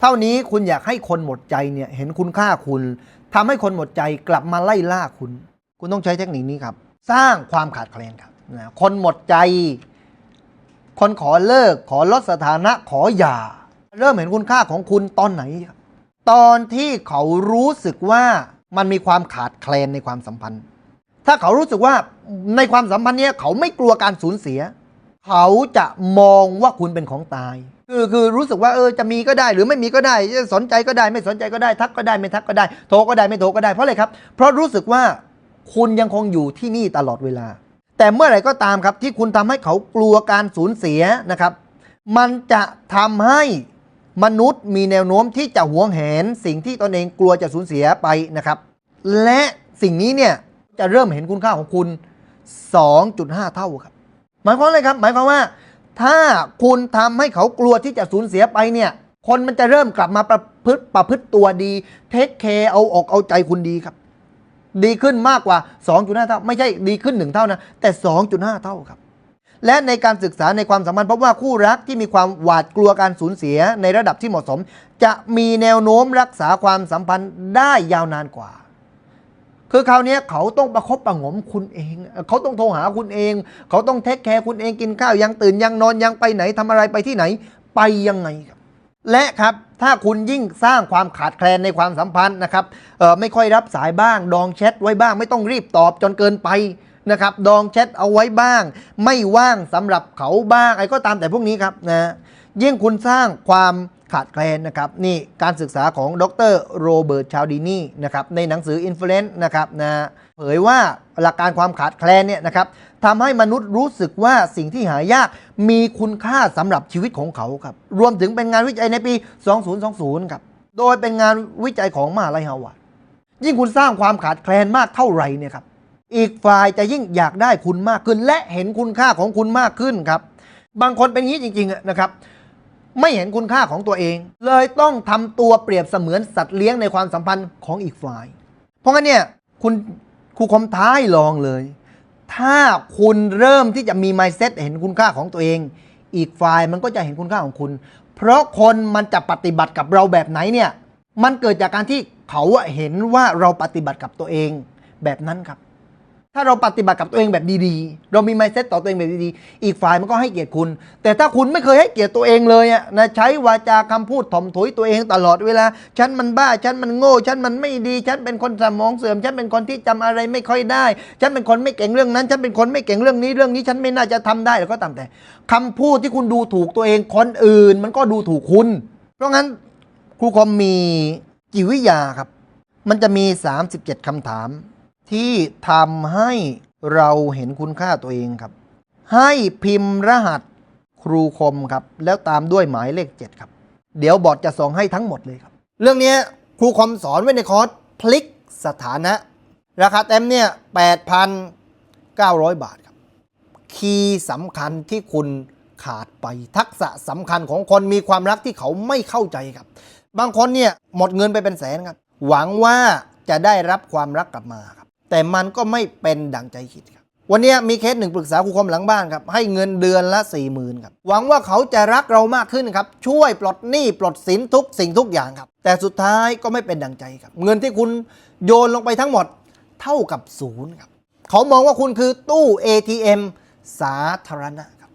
เท่านี้คุณอยากให้คนหมดใจเนี่ยเห็นคุณค่าคุณทำให้คนหมดใจกลับมาไล่ล่าคุณ คุณต้องใช้เทคนิคนี้ครับ สร้างความขาดแคลนครับนะคนหมดใจ คนขอเลิกขอลดสถานะขอหย่า เริ่มเห็นคุณค่าของคุณตอนไหนครับตอนที่เขารู้สึกว่ามันมีความขาดแคลนในความสัมพันธ์ ถ้าเขารู้สึกว่าในความสัมพันธ์เนี้ยเขาไม่กลัวการสูญเสีย เขาจะมองว่าคุณเป็นของตาย คือคือรู้สึกว่าเออจะมีก็ได้หรือไม่มีก็ได้จะสนใจก็ได้ ไม่สนใจก็ได้ทักก็ได้ไม่ทักก็ได้ โทรก็ได้ไม่โทรก็ได้เพราะอะไรครับ เพราะรู้สึกว่าคุณยังคงอยู่ที่นี่ตลอดเวลา แต่เมื่อไหร่ก็ตามครับที่คุณทำให้เขากลัวการสูญเสียนะครับ มันจะทำให้มนุษย์มีแนวโน้มที่จะหวงแหน สิ่งที่ตนเองกลัวจะสูญเสียไปนะครับ และสิ่งนี้เนี่ยจะเริ่มเห็นคุณค่าของคุณ 2.5 เท่าครับ หมายความอะไรครับ หมายความว่า ถ้าคุณทำให้เขากลัวที่จะสูญเสียไปเนี่ย คนมันจะเริ่มกลับมาประพฤติประพฤติตัวดี เทคแคร์เอาอกเอาใจคุณดีครับ ดีขึ้นมากกว่า 2.5 เท่า ไม่ใช่ดีขึ้น 1 เท่านะ แต่ 2.5 เท่าครับ และในการศึกษาในความสัมพันธ์พบว่าคู่รักที่มีความหวาดกลัวการสูญเสียในระดับที่เหมาะสม จะมีแนวโน้มรักษาความสัมพันธ์ได้ยาวนานกว่า คือคราวนี้เขาต้องประคบประงมคุณเอง เขาต้องโทรหาคุณเอง เขาต้องเทคแคร์คุณเองกินข้าวยังตื่นยังนอนยังไปไหนทำอะไรไปที่ไหน ไปยังไงครับ และครับถ้าคุณยิ่งสร้างความขาดแคลนในความสัมพันธ์นะครับไม่ค่อยรับสายบ้าง ดองแชทไว้บ้าง ไม่ต้องรีบตอบจนเกินไปนะครับ ดองแชทเอาไว้บ้าง ไม่ว่างสำหรับเขาบ้างอะไรก็ตามแต่พวกนี้ครับนะยิ่งคุณสร้างความ ขาดแคลนนะครับนี่การศึกษาของดรโรเบิร์ตชาวดินีนะครับในหนังสือ Influence นะครับนะเผยว่าหลักการความขาดแคลนเนี่ยนะครับทำให้มนุษย์รู้สึกว่าสิ่งที่หายากมีคุณค่าสำหรับชีวิตของเขาครับรวมถึงเป็นงานวิจัยในปี 2020 ครับ โดยเป็นงานวิจัยของมหาลัยฮาวาดยิ่งคุณสร้างความขาดแคลนมากเท่าไหร่เนี่ยครับอีกฝ่ายจะยิ่งอยากได้คุณมากขึ้น และเห็นคุณค่าของคุณมากขึ้นครับบางคนเป็นงี้จริงๆอะนะครับ ไม่เห็นคุณค่าของตัวเอง เลยต้องทำตัวเปรียบเสมือนสัตว์เลี้ยงในความสัมพันธ์ของอีกฝ่าย เพราะงั้นเนี่ยคุณครูคมท้ายลองเลย ถ้าคุณเริ่มที่จะมี mindset เห็นคุณค่าของตัวเอง อีกฝ่ายมันก็จะเห็นคุณค่าของคุณ เพราะคนมันจะปฏิบัติกับเราแบบไหนเนี่ยมันเกิดจากการที่เขาเห็นว่าเราปฏิบัติกับตัวเองแบบนั้นครับ ถ้าเราปฏิบัติกับตัวเองแบบดีๆ เรามี mindset ต่อตัวเองแบบดีๆ อีกฝ่ายมันก็ให้เกียรติคุณ แต่ถ้าคุณไม่เคยให้เกียรติตัวเองเลยอะนะใช้วาจาคำพูดถ่อมถุยตัวเองตลอดเวลา ฉันมันบ้า ฉันมันโง่ ฉันมันไม่ดี ฉันเป็นคนสมองเสื่อม ฉันเป็นคนที่จำอะไรไม่ค่อยได้ ฉันเป็นคนไม่เก่งเรื่องนั้น ฉันเป็นคนไม่เก่งเรื่องนี้ เรื่องนี้ฉันไม่น่าจะทำได้แล้วก็ตามแต่คำพูดที่คุณดูถูกตัวเองคนอื่น มันก็ดูถูกคุณ เพราะงั้นครูคอมมีจิวิยาครับ มันจะมี 37คำถาม ที่ทำให้เราเห็นคุณค่าตัวเองครับ ให้พิมพ์รหัสครูคมครับ แล้วตามด้วยหมายเลข 7 ครับ เดี๋ยวบอร์ดจะส่งให้ทั้งหมดเลยครับ เรื่องนี้ครูคมสอนไว้ในคอร์สพลิกสถานะ ราคาเต็มเนี่ย 8,900 บาทครับ คีย์สำคัญที่คุณขาดไปทักษะสำคัญของคนมีความรักที่เขาไม่เข้าใจครับ บางคนเนี่ยหมดเงินไปเป็นแสนครับ หวังว่าจะได้รับความรักกลับมาครับ แต่มันก็ไม่เป็นดังใจคิดครับ วันนี้มีเคสหนึ่งปรึกษาครูคมหลังบ้านครับ ให้เงินเดือนละ4ี่หมื่นครับ หวังว่าเขาจะรักเรามากขึ้นครับ ช่วยปลดหนี้ปลดสินทุกสิ่งทุกอย่างครับ แต่สุดท้ายก็ไม่เป็นดังใจครับ เงินที่คุณโยนลงไปทั้งหมดเท่ากับศูนย์ครับ เขามองว่าคุณคือตู้ ATM สาธารณะครับ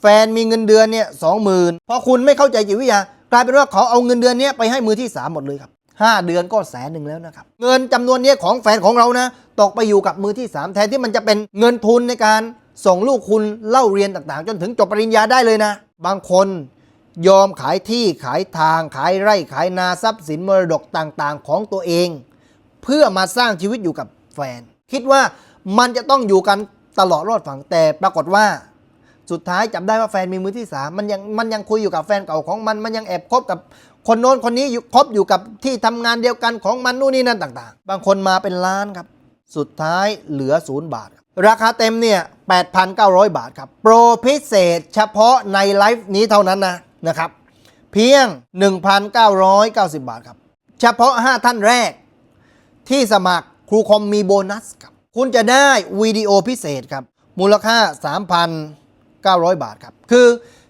แฟนมีเงินเดือนเนี่ยสองหมื่นพอคุณไม่เข้าใจจิตวิทยากลายเป็นว่าเขาเอาเงินเดือนเนี้ยไปให้มือที่สามหมดเลยครับ ห้าเดือนก็แสนหนึ่งแล้วนะครับ เงินจำนวนนี้ของแฟนของเรานะ ตกไปอยู่กับมือที่สามแทนที่มันจะเป็นเงินทุนในการส่งลูกคุณเล่าเรียนต่างๆ จนถึงจบปริญญาได้เลยนะ บางคนยอมขายที่ขายทาง ขายไร่ขายนาทรัพย์สินมรดกต่างๆ ของตัวเอง เพื่อมาสร้างชีวิตอยู่กับแฟน คิดว่ามันจะต้องอยู่กันตลอดรอดฝั่งแต่ปรากฏว่า สุดท้ายจับได้ว่าแฟนมีมือที่สามมันยังมันยังคุยอยู่กับแฟนเก่าของมันมันยังแอบคบกับ คนโน้นคนนี้อยู่คบอยู่กับที่ทำงานเดียวกันของมันนู่นนี่นั่นต่าง ๆ บางคนมาเป็นล้านครับ สุดท้ายเหลือศูนย์บาทครับราคาเต็มเนี่ย8,900 บาทครับ โปรพิเศษเฉพาะในไลฟ์นี้เท่านั้นนะนะครับ เพียง 1,990 บาทครับ เฉพาะ 5 ท่านแรก ที่สมัครครูคอมมีโบนัสครับ คุณจะได้วิดีโอพิเศษครับ มูลค่า 3,900 บาทครับ คือ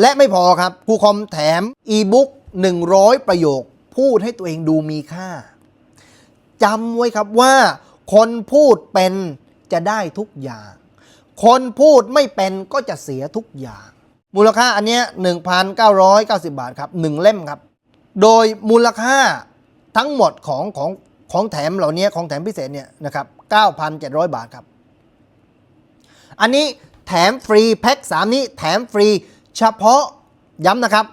และไม่พอครับครูคอมแถมอีบุ๊ก100 ประโยค พูดให้ตัวเองดูมีค่าจำไว้ครับว่า คนพูดเป็นจะได้ทุกอย่าง คนพูดไม่เป็นก็จะเสียทุกอย่าง มูลค่าอันเนี้ย1,990 บาทครับ 1 เล่มครับ โดยมูลค่าทั้งหมดของของของแถมเหล่านี้ของแถมพิเศษเนี่ยนะครับ9,700 บาทครับ อันนี้แถมฟรีแพ็ค3นี้แถมฟรี เฉพาะย้ำนะครับ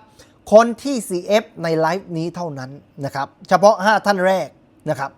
คนที่ CF ในไลฟ์นี้เท่านั้นนะครับ เฉพาะ 5 ท่านแรกนะครับ